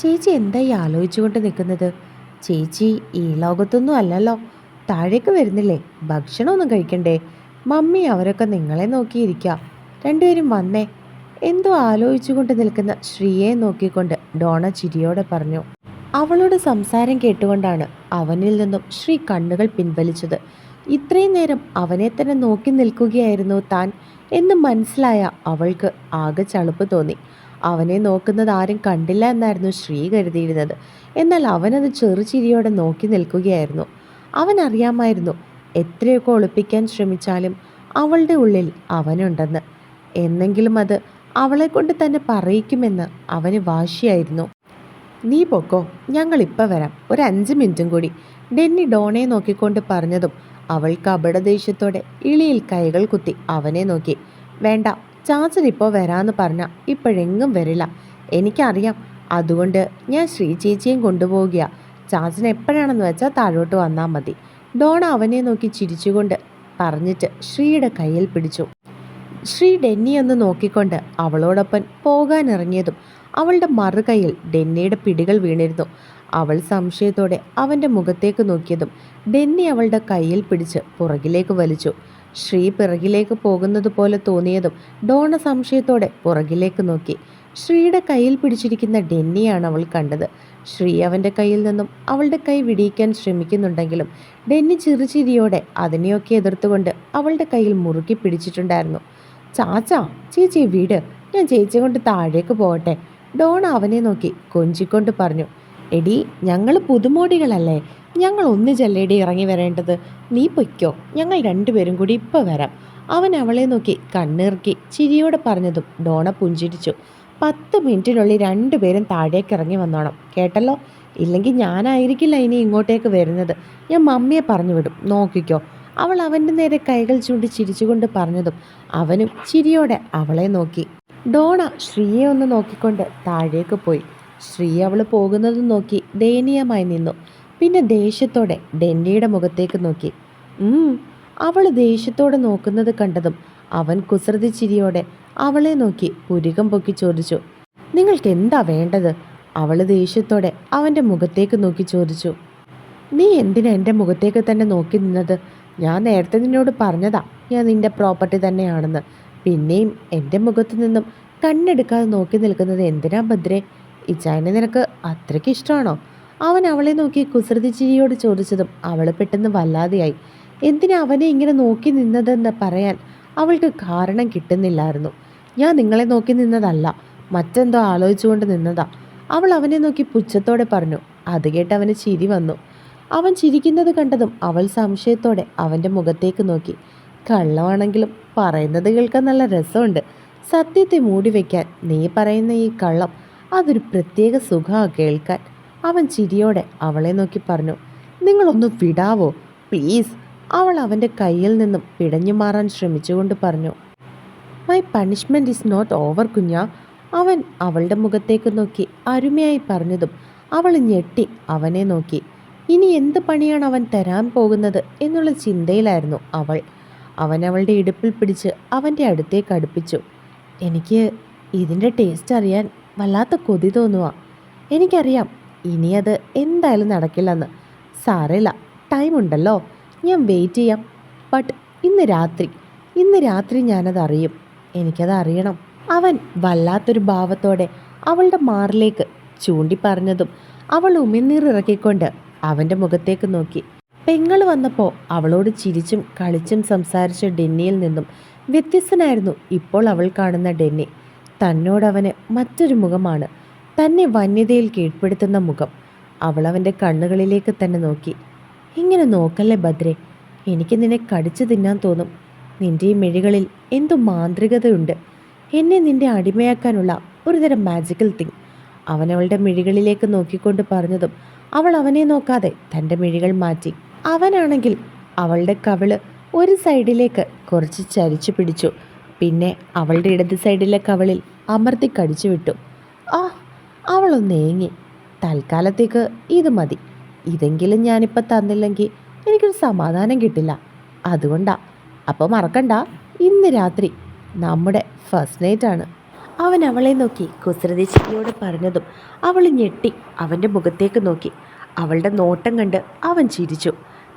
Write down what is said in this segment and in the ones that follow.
ചേച്ചി എന്തായി ആലോചിച്ചുകൊണ്ട് നിൽക്കുന്നത്? ചേച്ചി ഈ ലോകത്തൊന്നും അല്ലല്ലോ. താഴേക്ക് വരുന്നില്ലേ? ഭക്ഷണമൊന്നും കഴിക്കണ്ടേ? മമ്മി അവരൊക്കെ നിങ്ങളെ നോക്കിയിരിക്കുക രണ്ടുപേരും വന്നേ. എന്തോ ആലോചിച്ചുകൊണ്ട് നിൽക്കുന്ന ശ്രീയെ നോക്കിക്കൊണ്ട് ഡോണ ചിരിയോടെ പറഞ്ഞു. അവളുടെ സംസാരം കേട്ടുകൊണ്ടാണ് അവനിൽ നിന്നും ശ്രീ കണ്ണുകൾ പിൻവലിച്ചത്. ഇത്രയും നേരം അവനെ തന്നെ നോക്കി നിൽക്കുകയായിരുന്നു താൻ എന്ന് മനസ്സിലായ അവൾക്ക് ആകെ ചളുപ്പ് തോന്നി. അവനെ നോക്കുന്നത് ആരും കണ്ടില്ല എന്നായിരുന്നു ശ്രീ കരുതിയിരുന്നത്. എന്നാൽ അവനത് ചെറുചിരിയോടെ നോക്കി നിൽക്കുകയായിരുന്നു. അവൻ അറിയാമായിരുന്നു എത്രയൊക്കെ ഒളിപ്പിക്കാൻ ശ്രമിച്ചാലും അവളുടെ ഉള്ളിൽ അവനുണ്ടെന്ന്. എന്നെങ്കിലും അത് അവളെ കൊണ്ട് തന്നെ പറയിക്കുമെന്ന് അവന് വാശിയായിരുന്നു. നീ പൊക്കോ ഞങ്ങൾ ഇപ്പം വരാം. ഒരു അഞ്ച് മിനിറ്റും കൂടി. ഡെന്നി ഡോണെ നോക്കിക്കൊണ്ട് പറഞ്ഞതും അവൾ കപടദേഷ്യത്തോടെ ഇളിയിൽ കൈകൾ കുത്തി അവനെ നോക്കി. വേണ്ട ചാച്ചൻ ഇപ്പോൾ വരാന്ന് പറഞ്ഞാൽ ഇപ്പോഴെങ്ങും വരില്ല. എനിക്കറിയാം. അതുകൊണ്ട് ഞാൻ ശ്രീ ചേച്ചിയും കൊണ്ടുപോവുക ചാച്ചൻ എപ്പോഴാണെന്ന് വെച്ചാൽ താഴോട്ട് വന്നാൽ മതി. ഡോണ അവനെ നോക്കി ചിരിച്ചുകൊണ്ട് പറഞ്ഞിട്ട് ശ്രീയുടെ കയ്യിൽ പിടിച്ചു. ശ്രീ ഡെന്നി ഒന്ന് നോക്കിക്കൊണ്ട് അവളോടൊപ്പം പോകാനിറങ്ങിയതും അവളുടെ മറുകൈയിൽ ഡെന്നിയുടെ പിടികൾ വീണിരുന്നു. അവൾ സംശയത്തോടെ അവന്റെ മുഖത്തേക്ക് നോക്കിയതും ഡെന്നി അവളുടെ കയ്യിൽ പിടിച്ച് പുറകിലേക്ക് വലിച്ചു. ശ്രീ പിറകിലേക്ക് പോകുന്നത് പോലെ തോന്നിയതും ഡോണ സംശയത്തോടെ പുറകിലേക്ക് നോക്കി. ശ്രീയുടെ കയ്യിൽ പിടിച്ചിരിക്കുന്ന ഡെന്നിയാണ് അവൾ കണ്ടത്. ശ്രീ അവന്റെ കയ്യിൽ നിന്നും അവളുടെ കൈ വിടിയിക്കാൻ ശ്രമിക്കുന്നുണ്ടെങ്കിലും ഡെന്നി ചിറുചിരിയോടെ അതിനെയൊക്കെ എതിർത്തുകൊണ്ട് അവളുടെ കയ്യിൽ മുറുക്കി പിടിച്ചിട്ടുണ്ടായിരുന്നു. ചാച്ചാ ചേച്ചി വീട്. ഞാൻ ചേച്ചി കൊണ്ട് താഴേക്ക് പോകട്ടെ. ഡോൺ അവനെ നോക്കി കൊഞ്ചിക്കൊണ്ട് പറഞ്ഞു. എടി ഞങ്ങൾ പുതുമോടികളല്ലേ? ഞങ്ങൾ ഒന്ന് ചെല്ലേടി ഇറങ്ങി വരേണ്ടത് നീ പൊയ്ക്കോ. ഞങ്ങൾ രണ്ടുപേരും കൂടി ഇപ്പോൾ വരാം. അവൻ അവളെ നോക്കി കണ്ണിറുക്കി ചിരിയോടെ പറഞ്ഞതും ഡോണ പുഞ്ചിരിച്ചു. പത്ത് മിനിറ്റിനുള്ളിൽ രണ്ടുപേരും താഴേക്ക് ഇറങ്ങി വന്നോണം. കേട്ടല്ലോ? ഇല്ലെങ്കിൽ ഞാനായിരിക്കില്ല ഇനി ഇങ്ങോട്ടേക്ക് വരുന്നത്. ഞാൻ മമ്മിയെ പറഞ്ഞു വിടും. നോക്കിക്കോ. അവൾ അവന്റെ നേരെ കൈകൾ ചൂണ്ടി ചിരിച്ചുകൊണ്ട് പറഞ്ഞതും അവനും ചിരിയോടെ അവളെ നോക്കി. ഡോണ ശ്രീയെ ഒന്ന് നോക്കിക്കൊണ്ട് താഴേക്ക് പോയി. ശ്രീ അവൾ പോകുന്നത് നോക്കി ദയനീയമായി നിന്നു. പിന്നെ ദേഷ്യത്തോടെ ഡെന്നിയുടെ മുഖത്തേക്ക് നോക്കി. അവൾ ദേഷ്യത്തോടെ നോക്കുന്നത് കണ്ടതും അവൻ കുസൃതി ചിരിയോടെ അവളെ നോക്കി പുരികം പൊക്കി ചോദിച്ചു. നിങ്ങൾക്ക് എന്താ വേണ്ടത്? അവൾ ദേഷ്യത്തോടെ അവന്റെ മുഖത്തേക്ക് നോക്കി ചോദിച്ചു. നീ എന്തിനാ എന്റെ മുഖത്തേക്ക് തന്നെ നോക്കി നിന്നത്? ഞാൻ നേരത്തെ നിന്നോട് പറഞ്ഞതാ ഞാൻ നിന്റെ പ്രോപ്പർട്ടി തന്നെയാണെന്ന്. പിന്നെയും എന്റെ മുഖത്ത് നിന്നും കണ്ണെടുക്കാതെ നോക്കി നിൽക്കുന്നത് എന്തിനാ ഭദ്രേ? ഇച്ചായനെ നിനക്ക് അത്രയ്ക്ക് ഇഷ്ടമാണോ? അവൻ അവളെ നോക്കി കുസൃതി ചിരിയോട് ചോദിച്ചതും അവൾ പെട്ടെന്ന് വല്ലാതെയായി. എന്തിനാ അവനെ ഇങ്ങനെ നോക്കി നിന്നതെന്ന് പറയാൻ അവൾക്ക് കാരണം കിട്ടുന്നില്ലായിരുന്നു. ഞാൻ നിങ്ങളെ നോക്കി നിന്നതല്ല മറ്റെന്തോ ആലോചിച്ചുകൊണ്ട് നിന്നതാ. അവൾ അവനെ നോക്കി പുച്ഛത്തോടെ പറഞ്ഞു അത് കേട്ട് അവന് ചിരി വന്നു. അവൻ ചിരിക്കുന്നത് കണ്ടതും അവൾ സംശയത്തോടെ അവന്റെ മുഖത്തേക്ക് നോക്കി. കള്ളമാണെങ്കിലും പറയുന്നത് കേൾക്കാൻ നല്ല രസമുണ്ട്. സത്യത്തെ മൂടി വയ്ക്കാൻ നീ പറയുന്ന ഈ കള്ളം അതൊരു പ്രത്യേക സുഖമാണ് കേൾക്കാൻ. അവൻ ചിരിയോടെ അവളെ നോക്കി പറഞ്ഞു നിങ്ങളൊന്ന് വിടാവോ? പ്ലീസ്. അവൾ അവന്റെ കയ്യിൽ നിന്നും പിടഞ്ഞു മാറാൻ ശ്രമിച്ചുകൊണ്ട് പറഞ്ഞു my punishment is not over കുഞ്ഞ. അവൻ അവളുടെ മുഖത്തേക്ക് നോക്കി അരുമയായി പറഞ്ഞതും അവൾ ഞെട്ടി അവനെ നോക്കി ഇനി എന്ത് പണിയാണ് അവൻ തരാൻ പോകുന്നത്? എന്നുള്ള ചിന്തയിലായിരുന്നു അവൾ. അവൻ അവളുടെ ഇടുപ്പിൽ പിടിച്ച് അവന്റെ അടുത്തേക്ക് അടുപ്പിച്ചു എനിക്ക് ഇതിന്റെ ടേസ്റ്റ് അറിയാൻ വല്ലാത്ത കൊതി തോന്നുക എനിക്കറിയാം ഇനി അത് എന്തായാലും നടക്കില്ലെന്ന് ടൈം ഉണ്ടല്ലോ ഞാൻ വെയിറ്റ് ചെയ്യാം. ബട്ട് ഇന്ന് രാത്രി ഇന്ന് രാത്രി ഞാനത് അറിയും. എനിക്കത് അറിയണം. അവൻ വല്ലാത്തൊരു ഭാവത്തോടെ അവളുടെ മാറിലേക്ക് ചൂണ്ടി പറഞ്ഞതും അവൾ ഉമിനീറിറക്കിക്കൊണ്ട് അവന്റെ മുഖത്തേക്ക് നോക്കി. പെങ്ങൾ വന്നപ്പോൾ അവളോട് ചിരിച്ചും കളിച്ചും സംസാരിച്ച ഡെന്നിയിൽ നിന്നും വ്യത്യസ്തനായിരുന്നു ഇപ്പോൾ അവൾ കാണുന്ന ഡെന്നി. തന്നോടവന് മറ്റൊരു മുഖമാണ്. തന്നെ വന്യതയിൽ കീഴ്പ്പെടുത്തുന്ന മുഖം അവൾ അവന്റെ കണ്ണുകളിലേക്ക് തന്നെ നോക്കി. ഇങ്ങനെ നോക്കല്ലേ ഭദ്രെ എനിക്ക് നിന്നെ കടിച്ചു തിന്നാൻ തോന്നും. നിന്റെ ഈ മെഴികളിൽ എന്തോ മാന്ത്രികതയുണ്ട്? എന്നെ നിന്റെ അടിമയാക്കാനുള്ള ഒരുതരം മാജിക്കൽ തിങ് അവൻ അവളുടെ മിഴികളിലേക്ക് നോക്കിക്കൊണ്ട് പറഞ്ഞതും അവൾ അവനെ നോക്കാതെ തന്റെ മിഴികൾ മാറ്റി. അവനാണെങ്കിൽ അവളുടെ കവിൾ ഒരു സൈഡിലേക്ക് കുറച്ച് ചരിച്ചു പിടിച്ചു. പിന്നെ അവളുടെ ഇടത് സൈഡിലെ കവളിൽ അമർത്തി കടിച്ചു വിട്ടു. ആ അവളൊന്ന് ഏങ്ങി. തൽക്കാലത്തേക്ക് ഇത് മതി. ഇതെങ്കിലും ഞാനിപ്പോൾ തന്നില്ലെങ്കിൽ എനിക്കൊരു സമാധാനം കിട്ടില്ല. അതുകൊണ്ടാ. അപ്പോൾ മറക്കണ്ട. ഇന്ന് രാത്രി നമ്മുടെ ഫസ്റ്റ് നൈറ്റ് ആണ് അവൻ അവളെ നോക്കി. കുസൃതി ചിരിയോട് പറഞ്ഞതും അവൾ ഞെട്ടി അവന്റെ മുഖത്തേക്ക് നോക്കി. അവളുടെ നോട്ടം കണ്ട് അവൻ ചിരിച്ചു.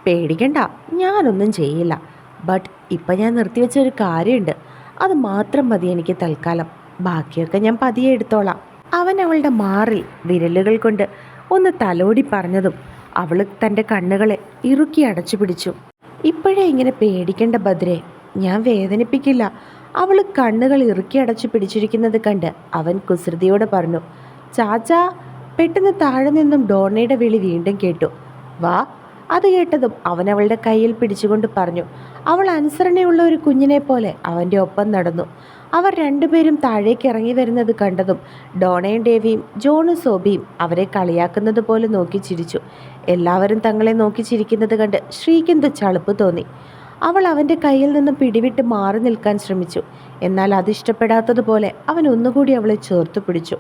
പേടിക്കണ്ട ഞാനൊന്നും ചെയ്യില്ല. ബട്ട് ഇപ്പം ഞാൻ നിർത്തിവെച്ച ഒരു കാര്യമുണ്ട്. അത് മാത്രം മതി എനിക്ക് തൽക്കാലം. ബാക്കിയൊക്കെ ഞാൻ പതിയെ എടുത്തോളാം. അവൻ അവളുടെ മാറിൽ വിരലുകൾ കൊണ്ട് ഒന്ന് തലോടി പറഞ്ഞതും അവൾ തന്റെ കണ്ണുകളെ ഇറുക്കി അടച്ചു പിടിച്ചു. ഇപ്പോഴേ ഇങ്ങനെ പേടിക്കേണ്ട ബദ്രെ ഞാൻ വേദനിപ്പിക്കില്ല. അവൾ കണ്ണുകൾ ഇറുക്കി അടച്ചു പിടിച്ചിരിക്കുന്നത് കണ്ട് അവൻ കുസൃതിയോടെ പറഞ്ഞു ചാച്ചാ പെട്ടെന്ന് താഴെ നിന്നും ഡോണയുടെ വിളി വീണ്ടും കേട്ടു. വാ. അത് കേട്ടതും അവൻ അവളുടെ കയ്യിൽ പിടിച്ചുകൊണ്ട് പറഞ്ഞു അവൾ അനുസരണയുള്ള ഒരു കുഞ്ഞിനെ പോലെ അവന്റെ ഒപ്പം നടന്നു. അവർ രണ്ടുപേരും താഴേക്ക് ഇറങ്ങി വരുന്നത് കണ്ടതും ഡോണയും ഡേവിയും ജോണും സോബിയും അവരെ കളിയാക്കുന്നത് പോലെ നോക്കി ചിരിച്ചു. എല്ലാവരും തങ്ങളെ നോക്കി ചിരിക്കുന്നത് കണ്ട് ശ്രീകിന്ദ് ചളുപ്പ് തോന്നി. അവൾ അവന്റെ കയ്യിൽ നിന്നും പിടിവിട്ട് മാറി നിൽക്കാൻ ശ്രമിച്ചു. എന്നാൽ അതിഷ്ടപ്പെടാത്തതുപോലെ അവൻ ഒന്നുകൂടി അവളെ ചേർത്ത് പിടിച്ചു.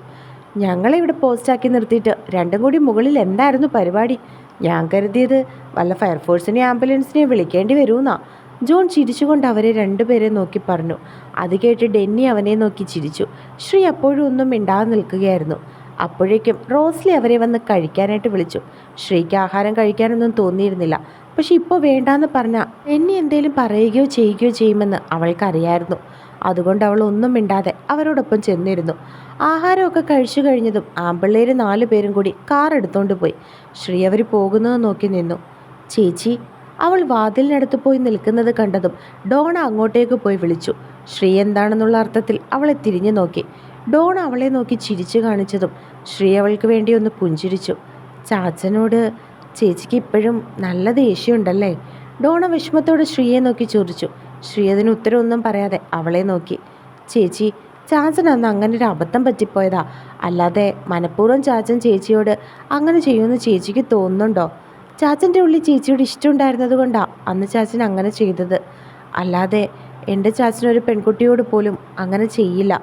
ഞങ്ങളെ ഇവിടെ പോസ്റ്റാക്കി നിർത്തിയിട്ട് രണ്ടും കൂടി മുകളിൽ എന്തായിരുന്നു പരിപാടി? ഞാൻ കരുതിയത് വല്ല ഫയർഫോഴ്സിനെ ആംബുലൻസിനെ വിളിക്കേണ്ടി വരുമെന്നാ. ജോൺ ചിരിച്ചുകൊണ്ട് അവരെ രണ്ടുപേരെ നോക്കി പറഞ്ഞു. അത് കേട്ട് ഡെന്നി അവനെ നോക്കി ചിരിച്ചു. ശ്രീ അപ്പോഴും ഒന്നും മിണ്ടാതെ നിൽക്കുകയായിരുന്നു. അപ്പോഴേക്കും റോസ്ലി അവരെ വന്ന് കഴിക്കാനായിട്ട് വിളിച്ചു. ശ്രീക്ക് ആഹാരം കഴിക്കാനൊന്നും തോന്നിയിരുന്നില്ല. പക്ഷെ ഇപ്പോൾ വേണ്ടാന്ന് പറഞ്ഞാൽ എന്നെ എന്തേലും പറയുകയോ ചെയ്യുകയോ ചെയ്യുമെന്ന് അവൾക്കറിയായിരുന്നു. അതുകൊണ്ട് അവൾ ഒന്നും മിണ്ടാതെ അവരോടൊപ്പം ചെന്നിരുന്നു. ആഹാരമൊക്കെ കഴിച്ചു കഴിഞ്ഞതും ആമ്പിള്ളേര് നാലു പേരും കൂടി കാർ എടുത്തോണ്ട് പോയി. ശ്രീ അവർ പോകുന്നത് നോക്കി നിന്നു. ചേച്ചി അവൾ വാതിലിനടുത്ത് പോയി നിൽക്കുന്നത് കണ്ടതും ഡോണ അങ്ങോട്ടേക്ക് പോയി വിളിച്ചു. ശ്രീ എന്താണെന്നുള്ള അർത്ഥത്തിൽ അവളെ തിരിഞ്ഞു നോക്കി. ഡോണ അവളെ നോക്കി ചിരിച്ചു കാണിച്ചതും ശ്രീ അവൾക്ക് വേണ്ടി ഒന്ന് പുഞ്ചിരിച്ചു. ചാച്ചനോട് ചേച്ചിക്ക് ഇപ്പോഴും നല്ല ദേഷ്യമുണ്ടല്ലേ? ഡോണ വിഷമത്തോടെ ശ്രീയെ നോക്കി ചോദിച്ചു. ശ്രീ അതിന് ഉത്തരവൊന്നും പറയാതെ അവളെ നോക്കി. ചേച്ചി ചാച്ചൻ അന്ന് അങ്ങനെ ഒരു അബദ്ധം പറ്റിപ്പോയതാ. അല്ലാതെ മനഃപൂർവം ചാച്ചൻ ചേച്ചിയോട് അങ്ങനെ ചെയ്യുമെന്ന് ചേച്ചിക്ക് തോന്നുന്നുണ്ടോ? ചാച്ചന്റെ ഉള്ളിൽ ചേച്ചിയോട് ഇഷ്ടമുണ്ടായിരുന്നത് കൊണ്ടാണ് അന്ന് ചാച്ചൻ അങ്ങനെ ചെയ്തത്. അല്ലാതെ എന്റെ ചാച്ചനൊരു പെൺകുട്ടിയോട് പോലും അങ്ങനെ ചെയ്യില്ല.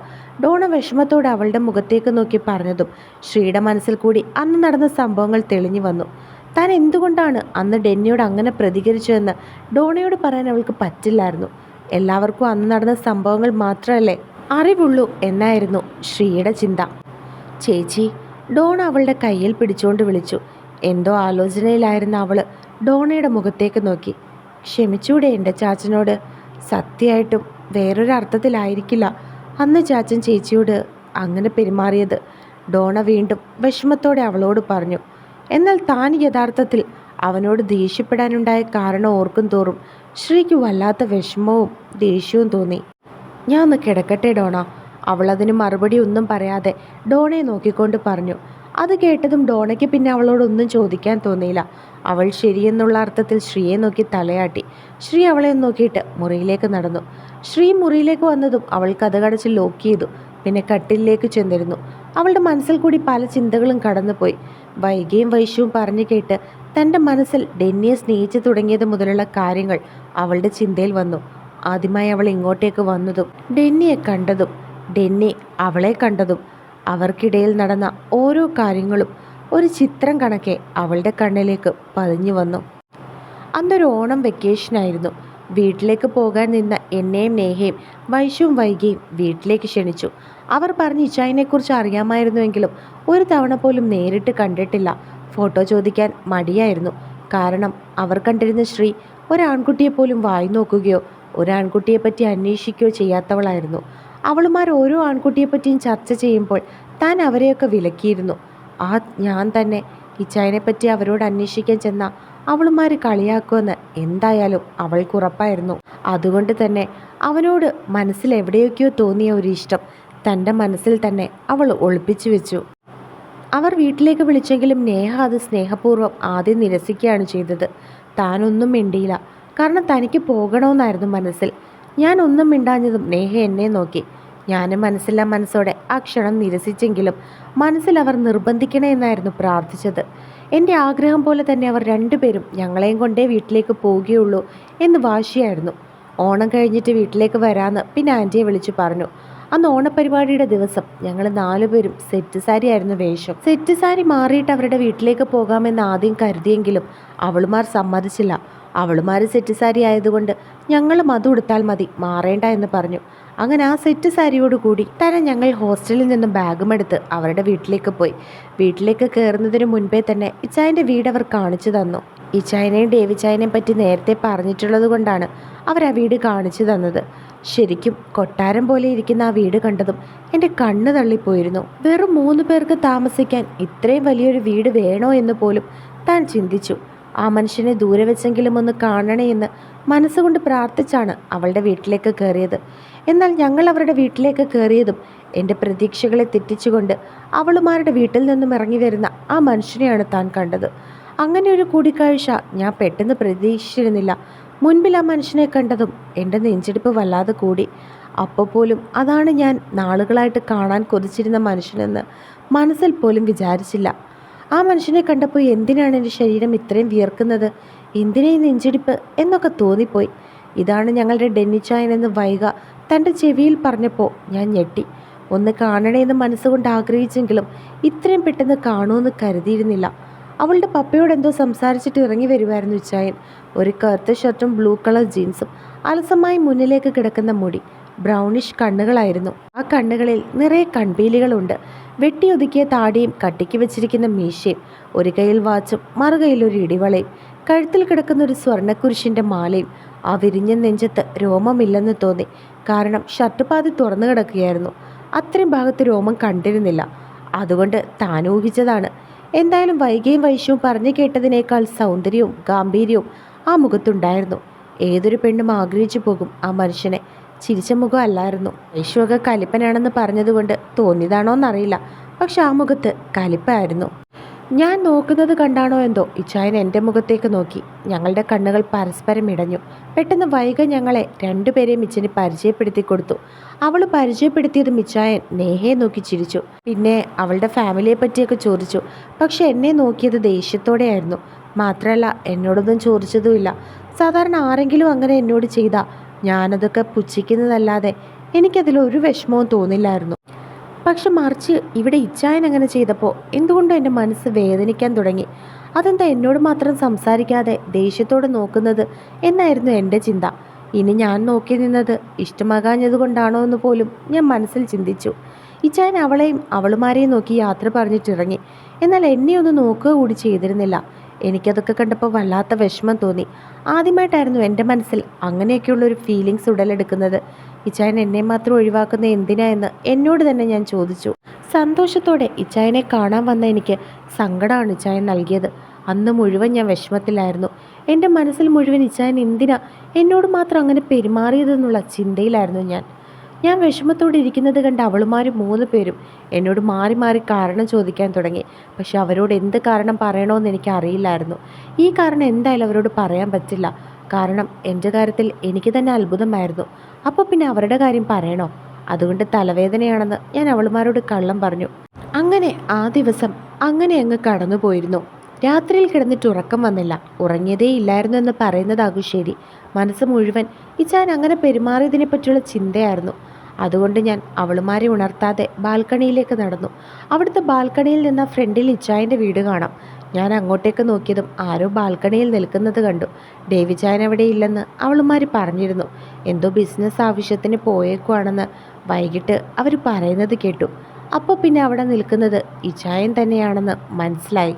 ഡോണ വിഷമത്തോടെ അവളുടെ മുഖത്തേക്ക് നോക്കി പറഞ്ഞതും ശ്രീയുടെ മനസ്സിൽ കൂടി അന്ന് നടന്ന സംഭവങ്ങൾ തെളിഞ്ഞു വന്നു. താൻ എന്തുകൊണ്ടാണ് അന്ന് ഡെന്നിയോട് അങ്ങനെ പ്രതികരിച്ചതെന്ന് ഡോണയോട് പറയാൻ അവൾക്ക് പറ്റില്ലായിരുന്നു. എല്ലാവർക്കും അന്ന് നടന്ന സംഭവങ്ങൾ മാത്രമല്ലേ അറിവുള്ളൂ എന്നായിരുന്നു ശ്രീയുടെ ചിന്ത. ചേച്ചി ഡോണ അവളുടെ കയ്യിൽ പിടിച്ചുകൊണ്ട് വിളിച്ചു. എന്തോ ആലോചനയിലായിരുന്ന അവൾ ഡോണയുടെ മുഖത്തേക്ക് നോക്കി. ക്ഷമിച്ചൂടെ എന്റെ ചാച്ചനോട്. സത്യമായിട്ടും വേറൊരർത്ഥത്തിലായിരിക്കില്ല അന്ന് ചാച്ചൻ ചേച്ചിയോട് അങ്ങനെ പെരുമാറിയത്. ഡോണ വീണ്ടും വിഷമത്തോടെ അവളോട് പറഞ്ഞു എന്നാൽ താൻ യഥാർത്ഥത്തിൽ അവനോട് ദേഷ്യപ്പെടാനുണ്ടായ കാരണം ഓർക്കും തോറും ശ്രീക്ക് വല്ലാത്ത വിഷമവും ദേഷ്യവും തോന്നി. ഞാൻ ഒന്ന് കിടക്കട്ടെ ഡോണ. അവളതിന് മറുപടി ഒന്നും പറയാതെ ഡോണയെ നോക്കിക്കൊണ്ട് പറഞ്ഞു അത് കേട്ടതും ഡോണയ്ക്ക് പിന്നെ അവളോടൊന്നും ചോദിക്കാൻ തോന്നിയില്ല. അവൾ ശരിയെന്നുള്ള അർത്ഥത്തിൽ ശ്രീയെ നോക്കി തലയാട്ടി. ശ്രീ അവളെ നോക്കിയിട്ട് മുറിയിലേക്ക് നടന്നു. ശ്രീ മുറിയിലേക്ക് വന്നതും അവൾ കഥകടച്ച് ലോക്ക് ചെയ്തു. പിന്നെ കട്ടിലേക്ക് ചെന്നിരുന്നു. അവളുടെ മനസ്സിൽ കൂടി പല ചിന്തകളും കടന്നുപോയി. വൈകിയും വൈശ്യവും പറഞ്ഞു കേട്ട് തന്റെ മനസ്സിൽ ഡെന്നിയെ സ്നേഹിച്ചു തുടങ്ങിയത് മുതലുള്ള കാര്യങ്ങൾ അവളുടെ ചിന്തയിൽ വന്നു. ആദ്യമായി അവൾ ഇങ്ങോട്ടേക്ക് വന്നതും ഡെന്നിയെ കണ്ടതും ഡെന്നി അവളെ കണ്ടതും അവർക്കിടയിൽ നടന്ന ഓരോ കാര്യങ്ങളും ഒരു ചിത്രം കണക്കെ അവളുടെ കണ്ണിലേക്ക് പതിഞ്ഞു വന്നു. അന്നൊരു ഓണം വെക്കേഷനായിരുന്നു. വീട്ടിലേക്ക് പോകാൻ നിന്ന എന്നെയും നേഹയും വൈശുവും വൈകിയും വീട്ടിലേക്ക് ക്ഷണിച്ചു. അവർ പറഞ്ഞ് ഇച്ചായിനെക്കുറിച്ച് അറിയാമായിരുന്നുവെങ്കിലും ഒരു തവണ പോലും നേരിട്ട് കണ്ടിട്ടില്ല. ഫോട്ടോ ചോദിക്കാൻ മടിയായിരുന്നു. കാരണം അവർ കണ്ടിരുന്ന ശ്രീ ഒരാൺകുട്ടിയെ പോലും വായി നോക്കുകയോ ഒരാൺകുട്ടിയെ പറ്റി അന്വേഷിക്കുകയോ ചെയ്യാത്തവളായിരുന്നു. അവളുമാർ ഓരോ ആൺകുട്ടിയെ പറ്റിയും ചർച്ച ചെയ്യുമ്പോൾ താൻ അവരെയൊക്കെ വിലക്കിയിരുന്നു. ആ ഞാൻ തന്നെ ഇച്ചായനെ പറ്റി അവരോട് അന്വേഷിക്കാൻ ചെന്ന അവളുമാർ കളിയാക്കുമെന്ന് എന്തായാലും അവൾക്ക് ഉറപ്പായിരുന്നു. അതുകൊണ്ട് തന്നെ അവനോട് മനസ്സിൽ എവിടെയൊക്കെയോ തോന്നിയ ഒരു ഇഷ്ടം തന്റെ മനസ്സിൽ തന്നെ അവൾ ഒളിപ്പിച്ചു വെച്ചു. അവർ വീട്ടിലേക്ക് വിളിച്ചെങ്കിലും നേഹ അത് സ്നേഹപൂർവം ആദ്യം നിരസിക്കുകയാണ് ചെയ്തത്. താനൊന്നും മിണ്ടിയില്ല. കാരണം തനിക്ക് പോകണമെന്നായിരുന്നു മനസ്സിൽ. ഞാൻ ഒന്നും മിണ്ടാഞ്ഞതും നേഹ എന്നെ നോക്കി. ഞാനും മനസ്സിലാ മനസ്സോടെ ആ ക്ഷണം നിരസിച്ചെങ്കിലും മനസ്സിൽ അവർ നിർബന്ധിക്കണേ എന്നായിരുന്നു പ്രാർത്ഥിച്ചത്. എന്റെ ആഗ്രഹം പോലെ തന്നെ അവർ രണ്ടുപേരും ഞങ്ങളെയും കൊണ്ടേ വീട്ടിലേക്ക് പോവുകയുള്ളൂ എന്ന് വാശിയായിരുന്നു. ഓണം കഴിഞ്ഞിട്ട് വീട്ടിലേക്ക് വരാമെന്ന് പിന്നെ ആന്റിയെ വിളിച്ചു പറഞ്ഞു. അന്ന് ഓണപരിപാടിയുടെ ദിവസം ഞങ്ങൾ നാലുപേരും സെറ്റ് സാരി ആയിരുന്നു വേഷം. സെറ്റ് സാരി മാറിയിട്ട് അവരുടെ വീട്ടിലേക്ക് പോകാമെന്ന് ആദ്യം കരുതിയെങ്കിലും അവളുമാർ സമ്മതിച്ചില്ല. അവളുമാർ സെറ്റ് സാരി ആയതുകൊണ്ട് ഞങ്ങളും അത് ഉടുത്താൽ മതി മാറേണ്ട എന്ന് പറഞ്ഞു. അങ്ങനെ ആ സെറ്റ് സാരിയോട് കൂടി തന്നെ ഞങ്ങൾ ഹോസ്റ്റലിൽ നിന്നും ബാഗും എടുത്ത് അവരുടെ വീട്ടിലേക്ക് പോയി. വീട്ടിലേക്ക് കയറുന്നതിന് മുൻപേ തന്നെ ഇച്ചായന്റെ വീട് അവർ കാണിച്ചു തന്നു. ഇച്ചായനെയും ഡേവിച്ചായനെയും പറ്റി നേരത്തെ പറഞ്ഞിട്ടുള്ളത് കൊണ്ടാണ് അവർ ആ വീട് കാണിച്ചു തന്നത്. ശരിക്കും കൊട്ടാരം പോലെ ഇരിക്കുന്ന ആ വീട് കണ്ടതും എന്റെ കണ്ണ് തള്ളിപ്പോയിരുന്നു. വെറും മൂന്ന് പേർക്ക് താമസിക്കാൻ ഇത്രയും വലിയൊരു വീട് വേണോ എന്ന് പോലും താൻ ചിന്തിച്ചു. ആ മനുഷ്യനെ ദൂരെ വെച്ചെങ്കിലും ഒന്ന് കാണണേ എന്ന് മനസ്സുകൊണ്ട് പ്രാർത്ഥിച്ചാണ് അവളുടെ വീട്ടിലേക്ക് കയറിയത്. എന്നാൽ ഞങ്ങൾ അവരുടെ വീട്ടിലേക്ക് കയറിയതും എന്റെ പ്രതീക്ഷകളെ തെറ്റിച്ചുകൊണ്ട് അവളുമാരുടെ വീട്ടിൽ നിന്നും ഇറങ്ങി വരുന്ന ആ മനുഷ്യനെയാണ് താൻ കണ്ടത്. അങ്ങനെ ഒരു കൂടിക്കാഴ്ച ഞാൻ പെട്ടെന്ന് പ്രതീക്ഷിച്ചിരുന്നില്ല. മുൻപിൽ ആ മനുഷ്യനെ കണ്ടതും എന്റെ നെഞ്ചെടുപ്പ് വല്ലാതെ കൂടി. അപ്പോൾ പോലും അതാണ് ഞാൻ നാളുകളായിട്ട് കാണാൻ കൊതിച്ചിരുന്ന മനുഷ്യനെന്ന് മനസ്സിൽ പോലും വിചാരിച്ചില്ല. ആ മനുഷ്യനെ കണ്ടപ്പോൾ എന്തിനാണ് എന്റെ ശരീരം ഇത്രയും വിയർക്കുന്നത്? എന്തിനാ നെഞ്ചിടിപ്പ്? എന്നൊക്കെ തോന്നിപ്പോയി. ഇതാണ് ഞങ്ങളുടെ ഡെന്നിച്ചായൻ എന്ന് വൈക തന്റെ ചെവിയിൽ പറഞ്ഞപ്പോൾ ഞാൻ ഞെട്ടി. ഒന്ന് കാണണേ എന്ന് മനസ്സുകൊണ്ട് ആഗ്രഹിച്ചെങ്കിലും ഇത്രയും പെട്ടെന്ന് കാണുമെന്ന് കരുതിയിരുന്നില്ല. അവളുടെ പപ്പയോട് എന്തോ സംസാരിച്ചിട്ട് ഇറങ്ങി വരുമായിരുന്നു ഇച്ചായൻ ഒരു കറുത്ത ഷർട്ടും ബ്ലൂ കളർ ജീൻസും അലസമായി മുന്നിലേക്ക് കിടക്കുന്ന മുടി. ബ്രൗണിഷ് കണ്ണുകളായിരുന്നു. ആ കണ്ണുകളിൽ നിറയെ കൺപീലികളുണ്ട്. വെട്ടിയൊതുക്കിയ താടിയും കട്ടിക്ക് വെച്ചിരിക്കുന്ന മീശയും ഒരു കയ്യിൽ വാച്ചും മറുകയിൽ ഒരു ഇടിവളയും കഴുത്തിൽ കിടക്കുന്ന ഒരു സ്വർണക്കുരിശിന്റെ മാലയും ആ വിരിഞ്ഞ നെഞ്ചത്ത് രോമമില്ലെന്ന് തോന്നി. കാരണം ഷർട്ട് പാതി തുറന്നു കിടക്കുകയായിരുന്നു. അത്രയും ഭാഗത്ത് രോമം കണ്ടിരുന്നില്ല. അതുകൊണ്ട് താൻ ഊഹിച്ചതാണ്. എന്തായാലും വൈകിയും വൈശ്യവും പറഞ്ഞു കേട്ടതിനേക്കാൾ സൗന്ദര്യവും ഗാംഭീര്യവും ആ മുഖത്തുണ്ടായിരുന്നു. ഏതൊരു പെണ്ണും ആഗ്രഹിച്ചു പോകും ആ മനുഷ്യനെ. ചിരിച്ച മുഖം അല്ലായിരുന്നു. വൈശ്വക കലിപ്പനാണെന്ന് പറഞ്ഞതുകൊണ്ട് തോന്നിയതാണോ എന്നറിയില്ല പക്ഷെ ആ മുഖത്ത് കലിപ്പായിരുന്നു. ഞാൻ നോക്കുന്നത് കണ്ടാണോ എന്തോ? ഇച്ചായൻ എന്റെ മുഖത്തേക്ക് നോക്കി. ഞങ്ങളുടെ കണ്ണുകൾ പരസ്പരം ഇടഞ്ഞു. പെട്ടെന്ന് വൈക ഞങ്ങളെ രണ്ടുപേരെയും ഇച്ചിന് പരിചയപ്പെടുത്തി കൊടുത്തു. അവൾ പരിചയപ്പെടുത്തിയത് മിച്ചായൻ നേഹയെ നോക്കി ചിരിച്ചു. പിന്നെ അവളുടെ ഫാമിലിയെ പറ്റിയൊക്കെ ചോദിച്ചു. പക്ഷെ എന്നെ നോക്കിയത് ദേഷ്യത്തോടെയായിരുന്നു. മാത്രമല്ല എന്നോടൊന്നും ചോദിച്ചതുമില്ല. സാധാരണ ആരെങ്കിലും അങ്ങനെ എന്നോട് ചെയ്താൽ ഞാനതൊക്കെ പുച്ഛിക്കുന്നതല്ലാതെ എനിക്കതിലൊരു വിഷമവും തോന്നില്ലായിരുന്നു. പക്ഷെ മറിച്ച് ഇവിടെ ഇച്ചായൻ അങ്ങനെ ചെയ്തപ്പോൾ എന്തുകൊണ്ടോ എന്റെ മനസ്സ് വേദനിക്കാൻ തുടങ്ങി? അതെന്താ എന്നോട് മാത്രം സംസാരിക്കാതെ ദേഷ്യത്തോടെ നോക്കുന്നത് എന്നായിരുന്നു എന്റെ ചിന്ത. ഇനി ഞാൻ നോക്കി നിന്നത് ഇഷ്ടമാകാഞ്ഞതുകൊണ്ടാണോ എന്ന് പോലും ഞാൻ മനസ്സിൽ ചിന്തിച്ചു. ഇച്ചായൻ അവളെയും അവളുമാരെയും നോക്കി യാത്ര പറഞ്ഞിട്ടിറങ്ങി. എന്നാൽ എന്നെ ഒന്ന് നോക്കുക കൂടി ചെയ്തിരുന്നില്ല. എനിക്കതൊക്കെ കണ്ടപ്പോൾ വല്ലാത്ത വിഷമം തോന്നി. ആദ്യമായിട്ടായിരുന്നു എന്റെ മനസ്സിൽ അങ്ങനെയൊക്കെയുള്ള ഒരു ഫീലിങ്സ് ഉടലെടുക്കുന്നത്. ഇച്ചായൻ എന്നെ മാത്രം ഒഴിവാക്കുന്ന എന്തിനാ എന്ന് എന്നോട് തന്നെ ഞാൻ ചോദിച്ചു. സന്തോഷത്തോടെ ഇച്ചായനെ കാണാൻ വന്ന എനിക്ക് സങ്കടമാണ് ഇച്ചായൻ നൽകിയത്. അന്ന് മുഴുവൻ ഞാൻ വിഷമത്തിലായിരുന്നു. എന്റെ മനസ്സിൽ മുഴുവൻ ഇച്ചായൻ എന്തിനാ എന്നോട് മാത്രം അങ്ങനെ പെരുമാറിയതെന്നുള്ള ചിന്തയിലായിരുന്നു ഞാൻ. ഞാൻ വിഷമത്തോടെ ഇരിക്കുന്നത് കണ്ട് അവളുമാർ മൂന്ന് പേരും എന്നോട് മാറി മാറി കാരണം ചോദിക്കാൻ തുടങ്ങി. പക്ഷെ അവരോട് എന്ത് കാരണം പറയണമെന്ന് എനിക്ക് അറിയില്ലായിരുന്നു ഈ കാരണം എന്തായാലും അവരോട് പറയാൻ പറ്റില്ല. കാരണം എന്റെ കാര്യത്തിൽ എനിക്ക് തന്നെ അത്ഭുതമായിരുന്നു. അപ്പോൾ പിന്നെ അവരുടെ കാര്യം പറയണോ? അതുകൊണ്ട് തലവേദനയാണെന്ന് ഞാൻ അവളുമാരോട് കള്ളം പറഞ്ഞു. അങ്ങനെ ആ ദിവസം അങ്ങനെ അങ്ങ് കടന്നു പോയിരുന്നു. രാത്രിയിൽ കിടന്നിട്ട് ഉറക്കം വന്നില്ല. ഉറങ്ങിയതേ ഇല്ലായിരുന്നു എന്ന് പറയുന്നതാകും ശരി. മനസ്സ് മുഴുവൻ ഇച്ചാൻ അങ്ങനെ പെരുമാറിയതിനെ പറ്റിയുള്ള ചിന്തയായിരുന്നു. അതുകൊണ്ട് ഞാൻ അവളുമാരെ ഉണർത്താതെ ബാൽക്കണിയിലേക്ക് നടന്നു. അവിടുത്തെ ബാൽക്കണിയിൽ നിന്ന് ഫ്രണ്ടിൽ ഇച്ചായന്റെ വീട് കാണാം. ഞാൻ അങ്ങോട്ടേക്ക് നോക്കിയതും ആരോ ബാൽക്കണിയിൽ നിൽക്കുന്നത് കണ്ടു. ഡേവിചായൻ അവിടെ ഇല്ലെന്ന് അവളുമാർ പറഞ്ഞിരുന്നു. എന്തോ ബിസിനസ് ആവശ്യത്തിന് പോയേക്കുവാണെന്ന് വൈകിട്ട് അവർ പറയുന്നത് കേട്ടു. അപ്പോൾ പിന്നെ അവിടെ നിൽക്കുന്നത് ഇച്ചായൻ തന്നെയാണെന്ന് മനസ്സിലായി.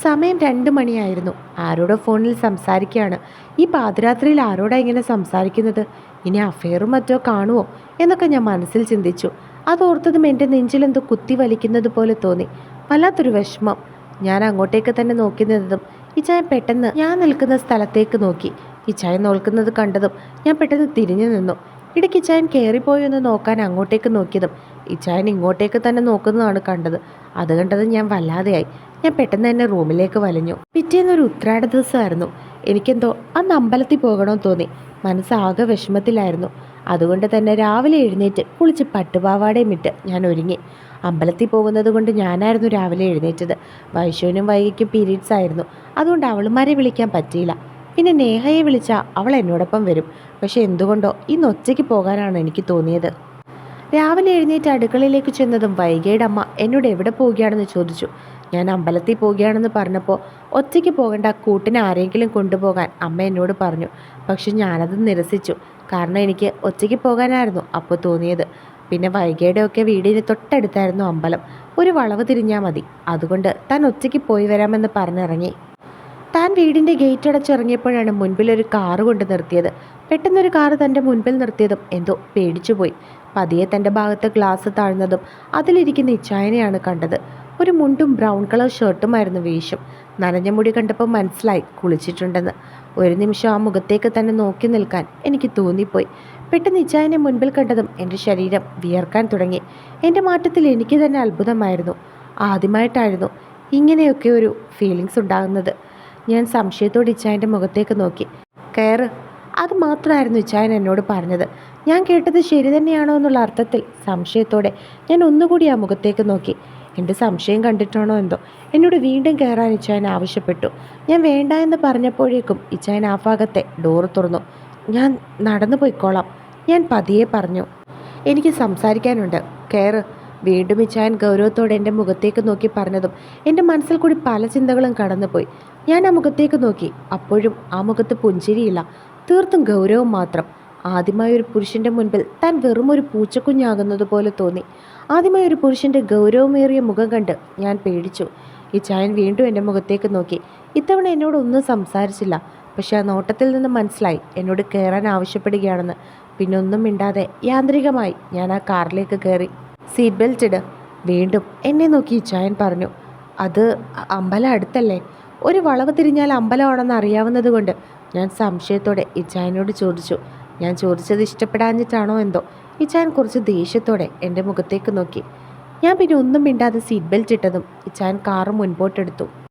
സമയം രണ്ട് മണിയായിരുന്നു. ആരോടോ ഫോണിൽ സംസാരിക്കുകയാണ്. ഈ പാതിരാത്രിയിൽ ആരോടാ ഇങ്ങനെ സംസാരിക്കുന്നത്? ഇനി അഫെയറും മറ്റോ കാണുമോ എന്നൊക്കെ ഞാൻ മനസ്സിൽ ചിന്തിച്ചു. അതോർത്തതും എന്റെ നെഞ്ചിലെന്തോ കുത്തി വലിക്കുന്നത് പോലെ തോന്നി. വല്ലാത്തൊരു വിഷമം. ഞാൻ അങ്ങോട്ടേക്ക് തന്നെ നോക്കി നിന്നതും ഇച്ചായ പെട്ടെന്ന് ഞാൻ നിൽക്കുന്ന സ്ഥലത്തേക്ക് നോക്കി. ഇച്ചായ നോൽക്കുന്നത് കണ്ടതും ഞാൻ പെട്ടെന്ന് തിരിഞ്ഞു നിന്നു. ഇടയ്ക്ക് ഇച്ചായൻ കയറിപ്പോയി നോക്കാൻ അങ്ങോട്ടേക്ക് നോക്കിയതും ഇച്ചായൻ ഇങ്ങോട്ടേക്ക് തന്നെ നോക്കുന്നതാണ് കണ്ടത്. അത് കണ്ടത് ഞാൻ വല്ലാതെയായി. ഞാൻ പെട്ടെന്ന് തന്നെ റൂമിലേക്ക് വലഞ്ഞു. പിറ്റേന്നൊരു ഉത്രാട ദിവസമായിരുന്നു. എനിക്കെന്തോ അന്ന് അമ്പലത്തിൽ പോകണമെന്ന് തോന്നി. മനസ്സാകെ വിഷമത്തിലായിരുന്നു. അതുകൊണ്ട് തന്നെ രാവിലെ എഴുന്നേറ്റ് കുളിച്ച് പട്ടുപാവാടയും ഇട്ട് ഞാൻ ഒരുങ്ങി. അമ്പലത്തിൽ പോകുന്നത് കൊണ്ട് ഞാനായിരുന്നു രാവിലെ എഴുന്നേറ്റത്. വൈശുവിനും വൈകിക്കും പീരീഡ്സ് ആയിരുന്നു. അതുകൊണ്ട് അവളുമാരെ വിളിക്കാൻ പറ്റിയില്ല. പിന്നെ നേഹയെ വിളിച്ചാൽ അവൾ എന്നോടൊപ്പം വരും. പക്ഷെ എന്തുകൊണ്ടോ ഇന്ന് ഒറ്റയ്ക്ക് പോകാനാണ് എനിക്ക് തോന്നിയത്. രാവിലെ എഴുന്നേറ്റ് അടുക്കളയിലേക്ക് ചെന്നതും വൈകിയുടെ അമ്മ എന്നോട് എവിടെ പോവുകയാണെന്ന് ചോദിച്ചു. ഞാൻ അമ്പലത്തിൽ പോവുകയാണെന്ന് പറഞ്ഞപ്പോൾ ഒറ്റയ്ക്ക് പോകേണ്ട കൂട്ടിനെ ആരെങ്കിലും കൊണ്ടുപോകാൻ അമ്മ എന്നോട് പറഞ്ഞു. പക്ഷെ ഞാനത് നിരസിച്ചു. കാരണം എനിക്ക് ഒറ്റയ്ക്ക് പോകാനായിരുന്നു അപ്പോൾ തോന്നിയത്. പിന്നെ വൈകിയുടെയൊക്കെ വീടിന് തൊട്ടടുത്തായിരുന്നു അമ്പലം. ഒരു വളവ് തിരിഞ്ഞാൽ മതി. അതുകൊണ്ട് താൻ ഒറ്റയ്ക്ക് പോയി വരാമെന്ന് പറഞ്ഞിറങ്ങി. താൻ വീടിന്റെ ഗേറ്റ് അടച്ചിറങ്ങിയപ്പോഴാണ് മുൻപിൽ ഒരു കാറ് കൊണ്ട് നിർത്തിയത്. പെട്ടെന്നൊരു കാറ് തന്റെ മുൻപിൽ നിർത്തിയതും എന്തോ പേടിച്ചുപോയി. പതിയെ തന്റെ ഭാഗത്ത് ഗ്ലാസ് താഴ്ന്നതും അതിലിരിക്കുന്ന ഇച്ചായനെയാണ് കണ്ടത്. ഒരു മുണ്ടും ബ്രൗൺ കളർ ഷർട്ടുമായിരുന്നു വേഷം. നനഞ്ഞ മുടി കണ്ടപ്പോൾ മനസ്സിലായി കുളിച്ചിട്ടുണ്ടെന്ന്. ഒരു നിമിഷം ആ മുഖത്തേക്ക് തന്നെ നോക്കി നിൽക്കാൻ എനിക്ക് തോന്നിപ്പോയി. പെട്ടെന്ന് ഇച്ചായനെ മുൻപിൽ കണ്ടതും എന്റെ ശരീരം വിയർക്കാൻ തുടങ്ങി. എന്റെ മാറ്റത്തിൽ എനിക്ക് തന്നെ അത്ഭുതമായിരുന്നു. ആദ്യമായിട്ടായിരുന്നു ഇങ്ങനെയൊക്കെ ഒരു ഫീലിങ്സ് ഉണ്ടാകുന്നത്. ഞാൻ സംശയത്തോടെ ഇച്ചായന്റെ മുഖത്തേക്ക് നോക്കി. കയറ്. അത് മാത്രമായിരുന്നു ഇച്ചായൻ എന്നോട് പറഞ്ഞത്. ഞാൻ കേട്ടത് ശരി തന്നെയാണോ എന്നുള്ള അർത്ഥത്തിൽ സംശയത്തോടെ ഞാൻ ഒന്നുകൂടി ആ മുഖത്തേക്ക് നോക്കി. എന്റെ സംശയം കണ്ടിട്ടാണോ എന്തോ? എന്നോട് വീണ്ടും കയറാൻ ഇച്ചായൻ ആവശ്യപ്പെട്ടു. ഞാൻ വേണ്ട എന്ന് പറഞ്ഞപ്പോഴേക്കും ഇച്ചായൻ ആ ഭാഗത്തെ ഡോറ് തുറന്നു. ഞാൻ നടന്നു പോയിക്കോളാം. ഞാൻ പതിയെ പറഞ്ഞു. എനിക്ക് സംസാരിക്കാനുണ്ട്. കയറ് വീണ്ടും ഇച്ചായൻ ഗൗരവത്തോടെ എന്റെ മുഖത്തേക്ക് നോക്കി പറഞ്ഞതും എന്റെ മനസ്സിൽ കൂടി പല ചിന്തകളും കടന്നുപോയി. ഞാൻ ആ മുഖത്തേക്ക് നോക്കി. അപ്പോഴും ആ മുഖത്ത് പുഞ്ചിരിയില്ല. തീർത്തും ഗൗരവം മാത്രം. ആദ്യമായി ഒരു പുരുഷന്റെ മുൻപിൽ താൻ വെറും ഒരു പൂച്ചക്കുഞ്ഞാകുന്നത് പോലെ തോന്നി. ആദ്യമായി ഒരു പുരുഷന്റെ ഗൗരവമേറിയ മുഖം കണ്ട് ഞാൻ പേടിച്ചു. ഈ ചായൻ വീണ്ടും എന്റെ മുഖത്തേക്ക് നോക്കി. ഇത്തവണ എന്നോട് ഒന്നും സംസാരിച്ചില്ല. പക്ഷേ ആ നോട്ടത്തിൽ നിന്ന് മനസ്സിലായി എന്നോട് കയറാൻ ആവശ്യപ്പെടുകയാണെന്ന്. പിന്നെ ഒന്നും മിണ്ടാതെ യാന്ത്രികമായി ഞാൻ ആ കാറിലേക്ക് കയറി സീറ്റ് ബെൽറ്റ് ഇട്. വീണ്ടും എന്നെ നോക്കി ഇച്ചായൻ പറഞ്ഞു. അത് അമ്പലം അടുത്തല്ലേ? ഒരു വളവ് തിരിഞ്ഞാൽ അമ്പലമാണെന്ന് അറിയാവുന്നത് കൊണ്ട് ഞാൻ സംശയത്തോടെ ഇച്ചായനോട് ചോദിച്ചു. ഞാൻ ചോദിച്ചത് ഇഷ്ടപ്പെടാഞ്ഞിട്ടാണോ എന്തോ? ഇച്ചാൻ കുറച്ച് ദേഷ്യത്തോടെ എന്റെ മുഖത്തേക്ക് നോക്കി. ഞാൻ പിന്നെ ഒന്നും മിണ്ടാതെ സീറ്റ് ബെൽറ്റ് ഇട്ടതും ഇച്ചാൻ കാറ് മുൻപോട്ടെടുത്തു.